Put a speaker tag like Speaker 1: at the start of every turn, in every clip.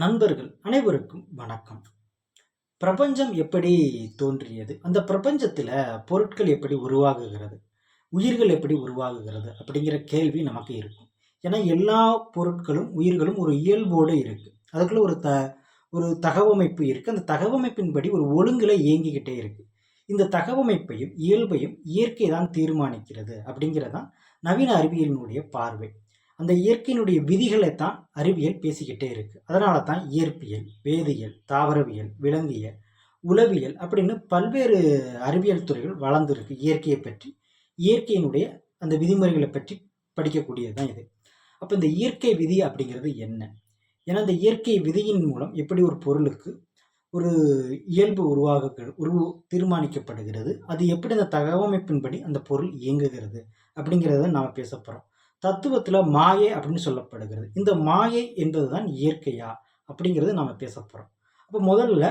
Speaker 1: நண்பர்கள் அனைவருக்கும் வணக்கம். பிரபஞ்சம் எப்படி தோன்றியது? அந்த பிரபஞ்சத்தில் பொருட்கள் எப்படி உருவாகுகிறது? உயிர்கள் எப்படி உருவாகுகிறது? அப்படிங்கிற கேள்வி நமக்கு இருக்கும். ஏன்னா எல்லா பொருட்களும் உயிர்களும் ஒரு இயல்போடு இருக்குது அதுக்குள்ள ஒரு த ஒரு தகவமைப்பு இருக்குது அந்த தகவமைப்பின்படி ஒரு ஒழுங்கில் இயங்கிக்கிட்டே இருக்குது இந்த தகவமைப்பையும் இயல்பையும் இயற்கை தான் தீர்மானிக்கிறது அப்படிங்கிறதான் நவீன அறிவியலினுடைய பார்வை. அந்த இயற்கையினுடைய விதிகளை தான் அறிவியல் பேசிக்கிட்டே இருக்குது அதனால தான் இயற்பியல் வேதியியல் தாவரவியல் விலங்கியல் உளவியல் அப்படின்னு பல்வேறு அறிவியல் துறைகள் வளர்ந்துருக்கு. இயற்கையை பற்றி இயற்கையினுடைய அந்த விதிமுறைகளை பற்றி படிக்கக்கூடியது தான் இது. அப்போ இந்த இயற்கை விதி அப்படிங்கிறது என்ன? ஏன்னா இந்த இயற்கை விதியின் மூலம் எப்படி ஒரு பொருளுக்கு ஒரு இயல்பு உருவாக உருவு தீர்மானிக்கப்படுகிறது அது எப்படி அந்த தகவமைப்பின்படி அந்த பொருள் இயங்குகிறது அப்படிங்கிறத நாம் பேச போகிறோம் தத்துவத்தில் மாயை அப்படின்னு சொல்லப்படுகிறது. இந்த மாயை என்பது தான் இயற்கையா அப்படிங்கிறது நாம் பேச போகிறோம் அப்போ முதல்ல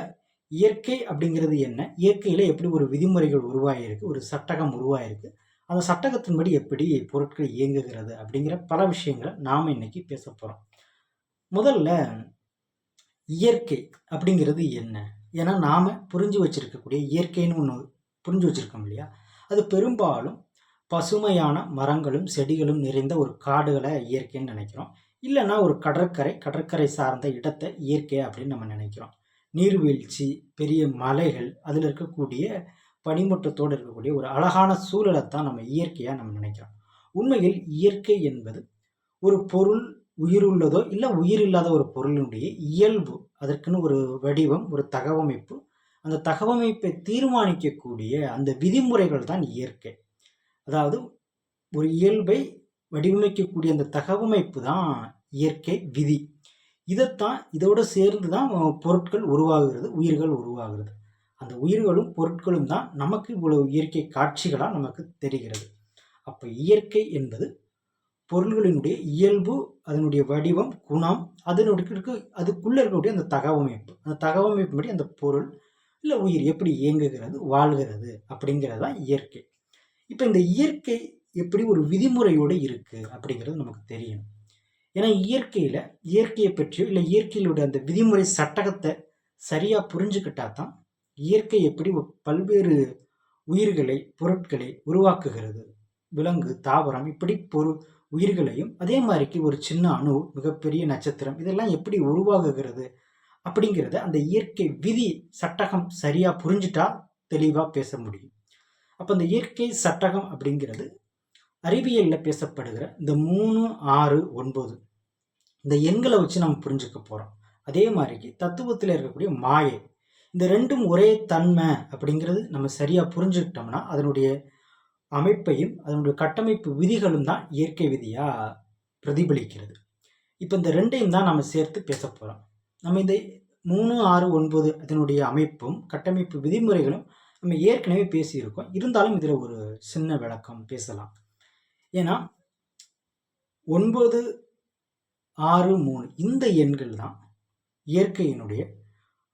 Speaker 1: இயற்கை அப்படிங்கிறது என்ன? இயற்கையில் எப்படி ஒரு விதிமுறைகள் உருவாகியிருக்கு ஒரு சட்டகம் உருவாகிருக்கு அந்த சட்டகத்தின்படி எப்படி பொருட்கள் இயங்குகிறது அப்படிங்கிற பல விஷயங்களை நாம் இன்னைக்கு பேச போகிறோம் முதல்ல இயற்கை அப்படிங்கிறது என்ன? ஏன்னா நாம் புரிஞ்சு வச்சுருக்கக்கூடிய இயற்கைன்னு ஒன்று புரிஞ்சு வச்சுருக்கோம் இல்லையா? அது பெரும்பாலும் பசுமையான மரங்களும் செடிகளும் நிறைந்த ஒரு காடுகளை இயற்கைன்னு நினைக்கிறோம். இல்லைன்னா ஒரு கடற்கரை கடற்கரை சார்ந்த இடத்தை இயற்கை அப்படின்னு நம்ம நினைக்கிறோம். நீர்வீழ்ச்சி பெரிய மலைகள் அதில் இருக்கக்கூடிய பனிமூட்டத்தோடு இருக்கக்கூடிய ஒரு அழகான சூழலை தான் நம்ம இயற்கையாக நம்ம நினைக்கிறோம். உண்மையில் இயற்கை என்பது ஒரு பொருள் உயிர் உள்ளதோ இல்லை உயிர் இல்லாத ஒரு பொருளினுடைய இயல்பு அதற்குன்னு ஒரு வடிவம் ஒரு தகவமைப்பு அந்த தகவமைப்பை தீர்மானிக்கக்கூடிய அந்த விதிமுறைகள் தான் இயற்கை. அதாவது ஒரு இயல்பை வடிவமைக்கக்கூடிய அந்த தகவமைப்பு தான் இயற்கை விதி. இதைத்தான் இதோடு சேர்ந்து தான் பொருட்கள் உருவாகிறது உயிர்கள் உருவாகிறது. அந்த உயிர்களும் பொருட்களும் தான் நமக்கு இவ்வளவு இயற்கை காட்சிகளாக நமக்கு தெரிகிறது. அப்போ இயற்கை என்பது பொருள்களினுடைய இயல்பு அதனுடைய வடிவம் குணம் அதனுடைய அதுக்குள்ளே இருக்கக்கூடிய அந்த தகவமைப்பு. அந்த தகவமைப்பின்படி அந்த பொருள் இல்லை உயிர் எப்படி இயங்குகிறது வாழ்கிறது அப்படிங்கிறது தான் இயற்கை. இப்போ இந்த இயற்கை எப்படி ஒரு விதிமுறையோடு இருக்குது அப்படிங்கிறது நமக்கு தெரியும். ஏன்னா இயற்கையில் இயற்கையை பற்றியோ இல்லை இயற்கையிலோட அந்த விதிமுறை சட்டகத்தை சரியாக புரிஞ்சுக்கிட்டா தான் இயற்கை எப்படி பல்வேறு உயிர்களை பொருட்களை உருவாக்குகிறது. விலங்கு தாவரம் இப்படி பொரு உயிர்களையும் அதே மாதிரிக்கு ஒரு சின்ன அணு மிகப்பெரிய நட்சத்திரம் இதெல்லாம் எப்படி உருவாகுகிறது அப்படிங்கிறத அந்த இயற்கை விதி சட்டகம் சரியாக புரிஞ்சுட்டா தெளிவாக பேச முடியும். அப்போ இந்த இயற்கை சட்டகம் அப்படிங்கிறது அறிவியலில் பேசப்படுகிற இந்த மூணு ஆறு ஒன்பது இந்த எண்களை வச்சு நம்ம புரிஞ்சுக்க போகிறோம் அதே மாதிரிக்கு தத்துவத்தில் இருக்கக்கூடிய மாயை இந்த ரெண்டும் ஒரே தன்மை அப்படிங்கிறது நம்ம சரியாக புரிஞ்சுக்கிட்டோம்னா அதனுடைய அமைப்பையும் அதனுடைய கட்டமைப்பு விதிகளும் தான் இயற்கை விதியாக பிரதிபலிக்கிறது. இப்போ இந்த ரெண்டையும் தான் நம்ம சேர்த்து பேச போகிறோம் நம்ம இந்த மூணு ஆறு ஒன்பது அதனுடைய அமைப்பும் கட்டமைப்பு விதிமுறைகளும் நம்ம ஏற்கனவே பேசியிருக்கோம். இருந்தாலும் இதில் ஒரு சின்ன விளக்கம் பேசலாம். ஏன்னா ஒன்பது ஆறு மூணு இந்த எண்கள் தான் இயற்கையினுடைய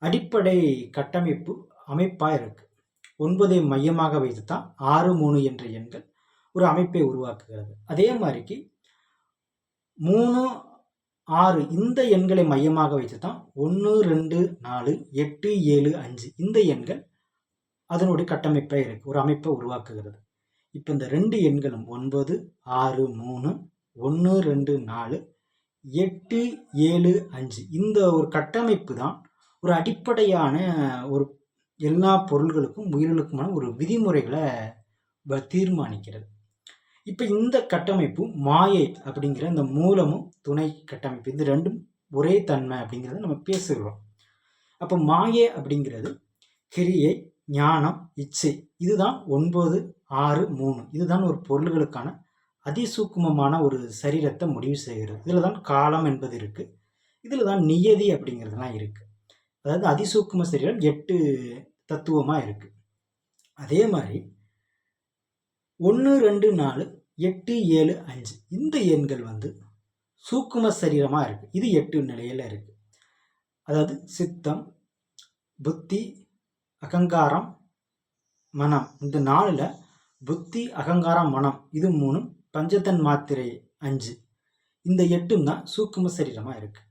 Speaker 1: அடிப்படை கட்டமைப்பு அமைப்பாக இருக்குது ஒன்பதை மையமாக வைத்து தான் ஆறு மூணு என்ற எண்கள் ஒரு அமைப்பை உருவாக்குகிறது. அதே மாதிரிக்கு மூணு ஆறு இந்த எண்களை மையமாக வைத்து தான் ஒன்று ரெண்டு நாலு எட்டு ஏழு அஞ்சு இந்த எண்கள் அதனுடைய கட்டமைப்பாக இருக்குது ஒரு அமைப்பை உருவாக்குகிறது. இப்போ இந்த ரெண்டு எண்களும் ஒன்பது ஆறு மூணு ஒன்று ரெண்டு நாலு எட்டு ஏழு அஞ்சு. இந்த ஒரு கட்டமைப்பு தான் ஒரு அடிப்படையான ஒரு எல்லா பொருள்களுக்கும் உயிர்களுக்குமான ஒரு விதிமுறைகளை தீர்மானிக்கிறது. இப்போ இந்த கட்டமைப்பு மாயை அப்படிங்கிற இந்த மூலமும் துணை கட்டமைப்பு. இது ரெண்டும் ஒரே தன்மை அப்படிங்கிறத நம்ம பேசுகிறோம். அப்போ மாயை அப்படிங்கிறது கிரியை ஞானம் இச்சை. இதுதான் ஒன்பது ஆறு மூணு. இதுதான் ஒரு பொருள்களுக்கான அதிசூக்குமமான ஒரு சரீரத்தை முடிவு செய்கிறது. இதில் தான் காலம் என்பது இருக்குது இதில் தான் நியதி அப்படிங்கிறதுலாம் இருக்குது அதாவது அதிசூக்கும சரீரம் எட்டு தத்துவமாக இருக்குது அதே மாதிரி ஒன்று ரெண்டு நாலு எட்டு ஏழு அஞ்சு. இந்த எண்கள் வந்து சூக்கும சரீரமாக இருக்குது இது எட்டு நிலையில் இருக்குது அதாவது சித்தம் புத்தி அகங்காரம் மனம். இந்த நாளில் புத்தி அகங்காரம் மனம். இது மூணும் பஞ்சத்தன் மாத்திரை அஞ்சு. இந்த எட்டும் தான் சூக்கும சரீரமாக இருக்குது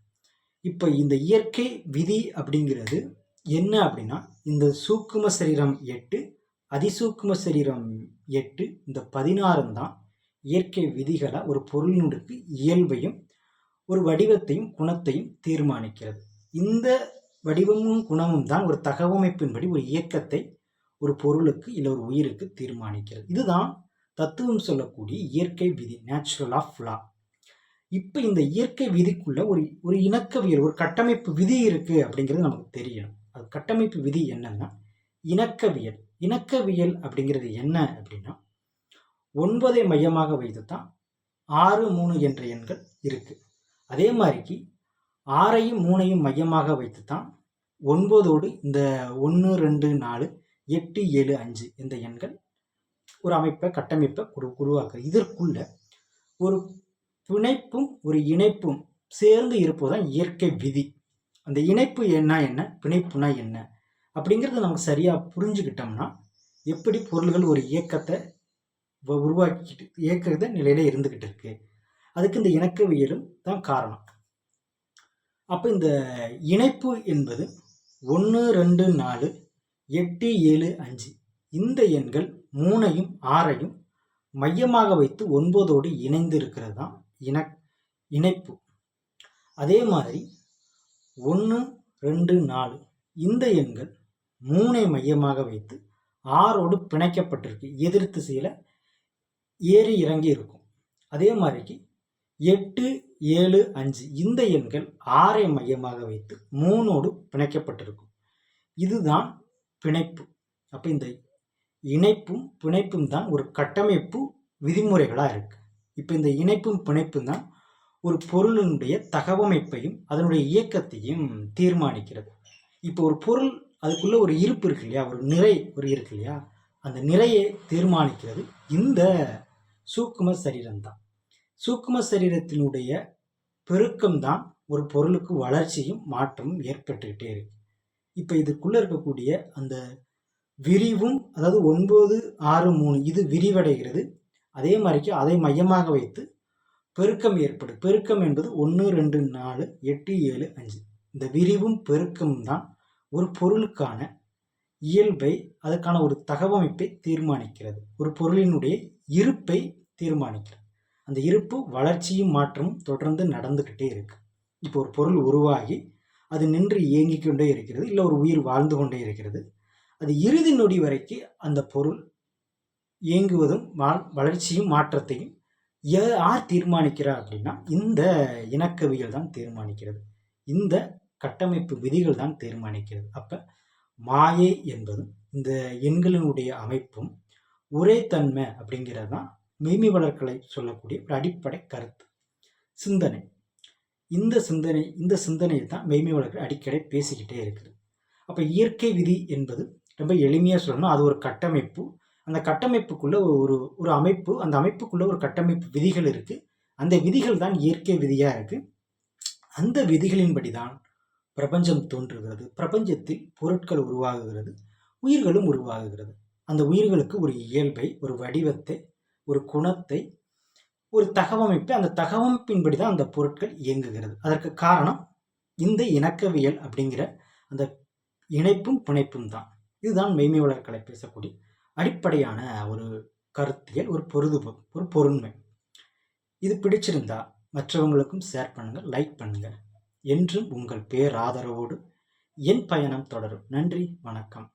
Speaker 1: இப்போ இந்த இயற்கை விதி அப்படிங்கிறது என்ன அப்படின்னா இந்த சூக்கும சரீரம் எட்டு அதிசூக்கும சரீரம் எட்டு இந்த பதினாறும் தான் இயற்கை விதிகளை ஒரு பொருளினுடைய இயல்பையும் ஒரு வடிவத்தையும் குணத்தையும் தீர்மானிக்கிறது. இந்த வடிவமும் குணமும் தான் ஒரு தகவமைப்பின்படி ஒரு இயக்கத்தை ஒரு பொருளுக்கு இல்லை ஒரு உயிருக்கு தீர்மானிக்கிறது. இதுதான் தத்துவம் சொல்லக்கூடிய இயற்கை விதி நேச்சுரல் ஆஃப் லா இப்போ இந்த இயற்கை விதிக்குள்ள ஒரு ஒரு இணக்கவியல் ஒரு கட்டமைப்பு விதி இருக்கு அப்படிங்கிறது நமக்கு தெரியணும். அது கட்டமைப்பு விதி என்னன்னா இணக்கவியல். இணக்கவியல் அப்படிங்கிறது என்ன அப்படின்னா ஒன்பதை மையமாக வைத்து தான் ஆறு மூணு என்ற எண்கள் இருக்கு. அதே மாதிரிக்கு ஆறையும் மூணையும் மையமாக வைத்து தான் ஒன்பதோடு இந்த ஒன்று ரெண்டு நாலு எட்டு ஏழு அஞ்சு இந்த எண்கள் ஒரு அமைப்பை கட்டமைப்பை உரு உருவாக்குது. இதற்குள்ள ஒரு பிணைப்பும் ஒரு இணைப்பும் சேர்ந்து இருப்பதுதான் இயற்கை விதி. அந்த இணைப்பு என்ன என்ன பிணைப்புனா என்ன? அப்படிங்கிறத நமக்கு சரியாக புரிஞ்சுக்கிட்டோம்னா எப்படி பொருள்கள் ஒரு இயக்கத்தை உருவாக்கிட்டு இயக்கத்தை நிலையில் இருந்துக்கிட்டு இருக்கு. அதுக்கு இந்த இணக்கவியலும் தான் காரணம். அப்போ இந்த இணைப்பு என்பது ஒன்று ரெண்டு நாலு எட்டு ஏழு அஞ்சு. இந்த எண்கள் மூணையும் ஆறையும் மையமாக வைத்து ஒன்பதோடு இணைந்து இருக்கிறது தான் இன இணைப்பு. அதே மாதிரி ஒன்று ரெண்டு நாலு இந்த எண்கள் மூனை மையமாக வைத்து ஆறோடு பிணைக்கப்பட்டிருக்கு. எதிர் திசையில் ஏறி இறங்கி இருக்கும் அதே மாதிரிக்கு எட்டு ஏழு அஞ்சு. இந்த எண்கள் ஆறை மையமாக வைத்து மூணோடு பிணைக்கப்பட்டிருக்கும். இதுதான் பிணைப்பு. அப்போ இந்த இணைப்பும் பிணைப்பும் தான் ஒரு கட்டமைப்பு விதிமுறைகளாக இருக்குது இப்போ இந்த இணைப்பும் பிணைப்பும் தான் ஒரு பொருளினுடைய தகவமைப்பையும் அதனுடைய இயக்கத்தையும் தீர்மானிக்கிறது. இப்போ ஒரு பொருள் அதுக்குள்ளே ஒரு இருப்பு இருக்கு இல்லையா? ஒரு நிறை ஒரு இருக்கு இல்லையா? அந்த நிறையை தீர்மானிக்கிறது இந்த சூக்கும சரீரம் தான் சூக்கும சரீரத்தினுடைய பெருக்கம் தான் ஒரு பொருளுக்கு வளர்ச்சியும் மாற்றமும் ஏற்பட்டுக்கிட்டே இருக்கு. இப்போ இதுக்குள்ளே இருக்கக்கூடிய அந்த விரிவும் அதாவது ஒன்பது ஆறு மூணு இது விரிவடைகிறது. அதே மாதிரிக்கு அதை மையமாக வைத்து பெருக்கம் ஏற்படும் பெருக்கம் என்பது ஒன்று ரெண்டு நாலு எட்டு ஏழு அஞ்சு. இந்த விரிவும் பெருக்கமும் தான் ஒரு பொருளுக்கான இயல்பை அதற்கான ஒரு தகவமைப்பை தீர்மானிக்கிறது. ஒரு பொருளினுடைய இருப்பை தீர்மானிக்கிறது. அந்த இருப்பு வளர்ச்சியும் மாற்றமும் தொடர்ந்து நடந்துக்கிட்டே இருக்கு. இப்போ ஒரு பொருள் உருவாகி அது நின்று இயங்கிக் கொண்டே இருக்கிறது இல்லை ஒரு உயிர் வாழ்ந்து கொண்டே இருக்கிறது. அது இறுதி நொடி வரைக்கும் அந்த பொருள் இயங்குவதும் வளர்ச்சியும் மாற்றத்தையும் யார் தீர்மானிக்கிறார் அப்படின்னா இந்த இணக்கவியல் தான் தீர்மானிக்கிறது. இந்த கட்டமைப்பு விதிகள் தான் தீர்மானிக்கிறது. அப்போ மாயை என்பதும் இந்த எண்களினுடைய அமைப்பும் ஒரே தன்மை அப்படிங்கிறது தான் மெய்மை வளர்க்கலை சொல்லக்கூடிய ஒரு அடிப்படை கருத்து. சிந்தனை. இந்த சிந்தனை இந்த சிந்தனையை தான் மெய்மை வளர்க்க அடிக்கடி பேசிக்கிட்டே இருக்குது. அப்போ இயற்கை விதி என்பது ரொம்ப எளிமையாக சொல்லணும் அது ஒரு கட்டமைப்பு. அந்த கட்டமைப்புக்குள்ளே ஒரு ஒரு அமைப்பு அந்த அமைப்புக்குள்ளே ஒரு கட்டமைப்பு விதிகள் இருக்குது அந்த விதிகள் தான் இயற்கை விதியாக இருக்குது அந்த விதிகளின்படி தான் பிரபஞ்சம் தோன்றுகிறது. பிரபஞ்சத்தில் பொருட்கள் உருவாகுகிறது. உயிர்களும் உருவாகுகிறது. அந்த உயிர்களுக்கு ஒரு இயல்பை ஒரு வடிவத்தை ஒரு குணத்தை ஒரு தகவமைப்பை அந்த தகவமைப்பின்படி தான் அந்த பொருட்கள் இயங்குகிறது. அதற்கு காரணம் இந்த இணக்கவியல் அப்படிங்கிற அந்த இணைப்பும் பிணைப்பும் தான். இதுதான் மெய்மை வளர்க்கலை பேசக்கூடிய அடிப்படையான ஒரு கருத்தியல் ஒரு பொழுதுபோக்கு ஒரு பொருண்மை. இது பிடிச்சிருந்தா மற்றவங்களுக்கும் ஷேர் பண்ணுங்கள் லைக் பண்ணுங்கள். என்றும் உங்கள் பேராதரவோடு என் பயணம் தொடரும். நன்றி வணக்கம்.